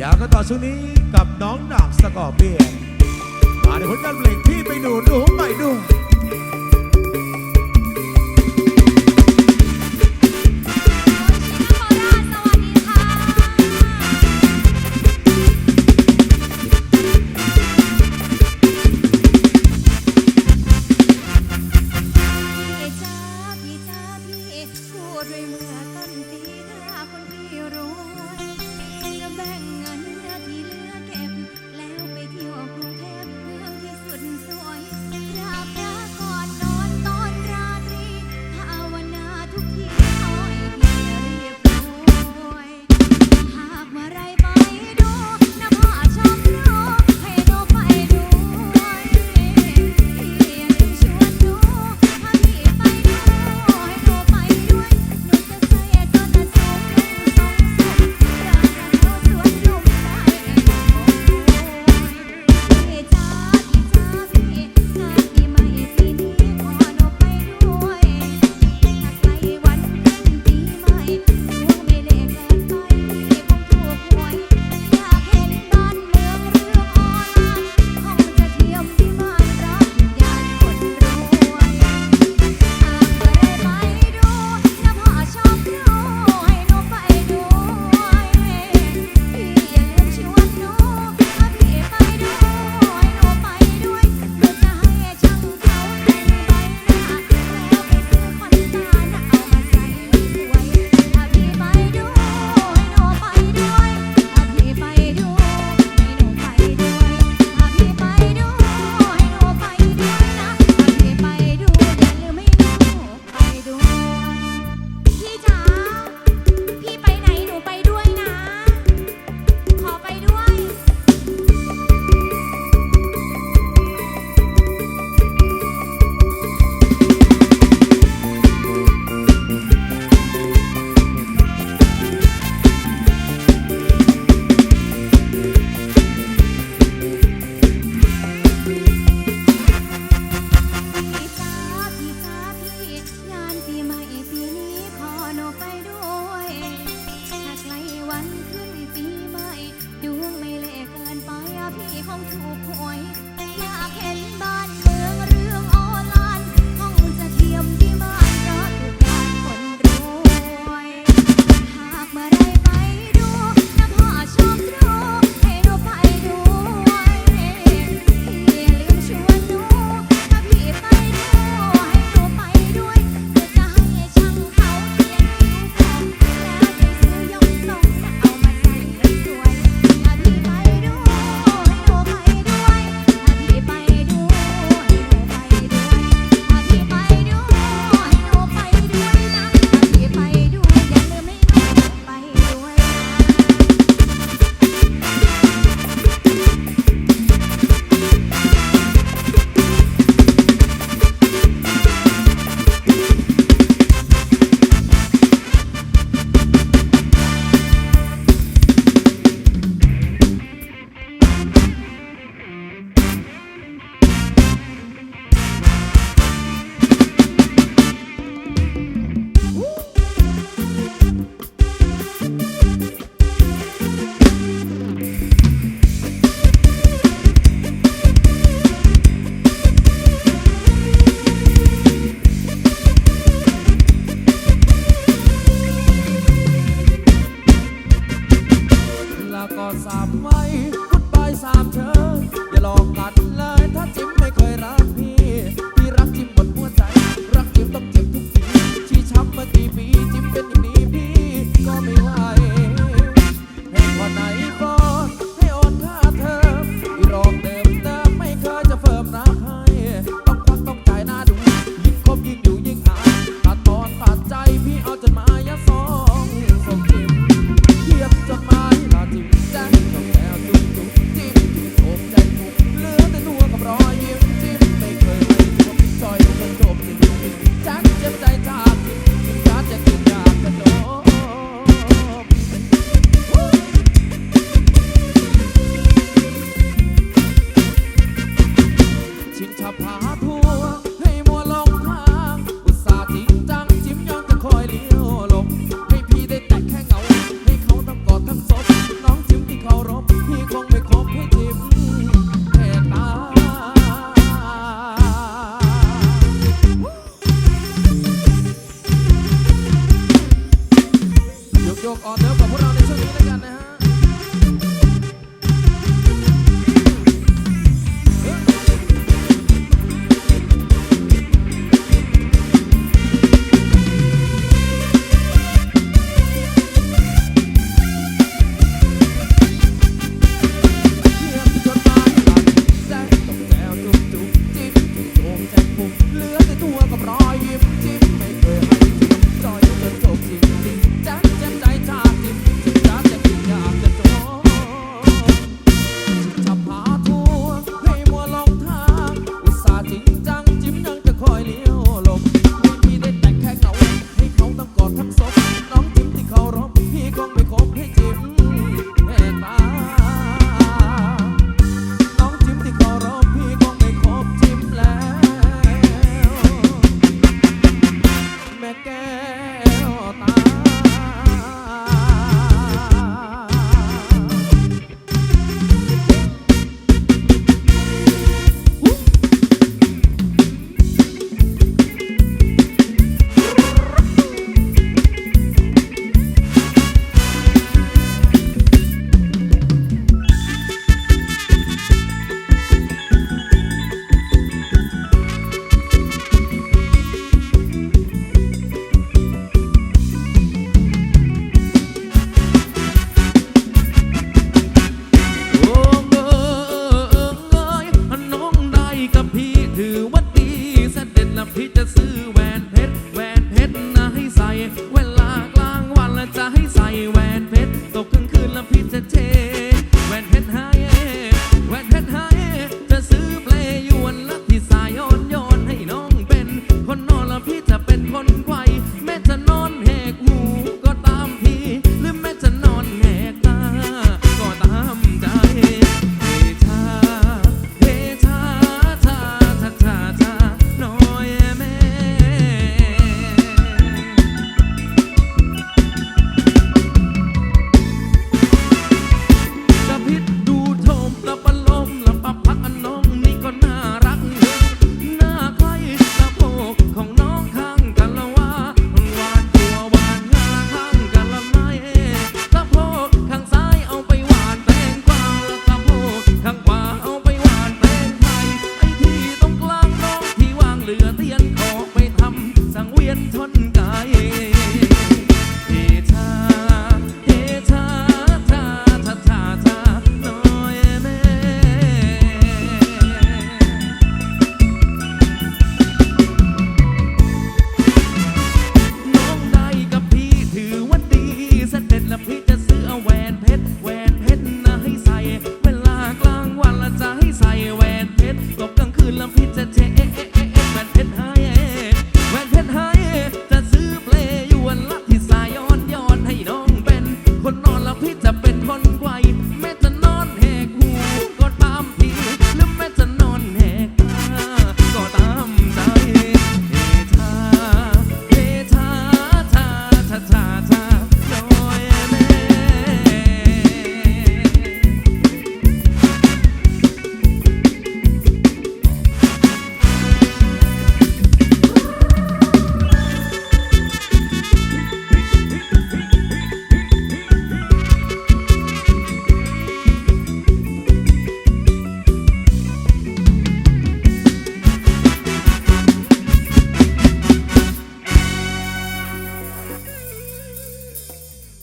อยากก็ต่อสู้นี้กับน้องหนักสกอร์เบียมาในผลงานเพลงที่ไปดูดูใหม่ด้วย 好土块。 ก็สามไว้พุดไปสามเธออย่าหลอกกัน กออเดิร์ฟกับพวกเรา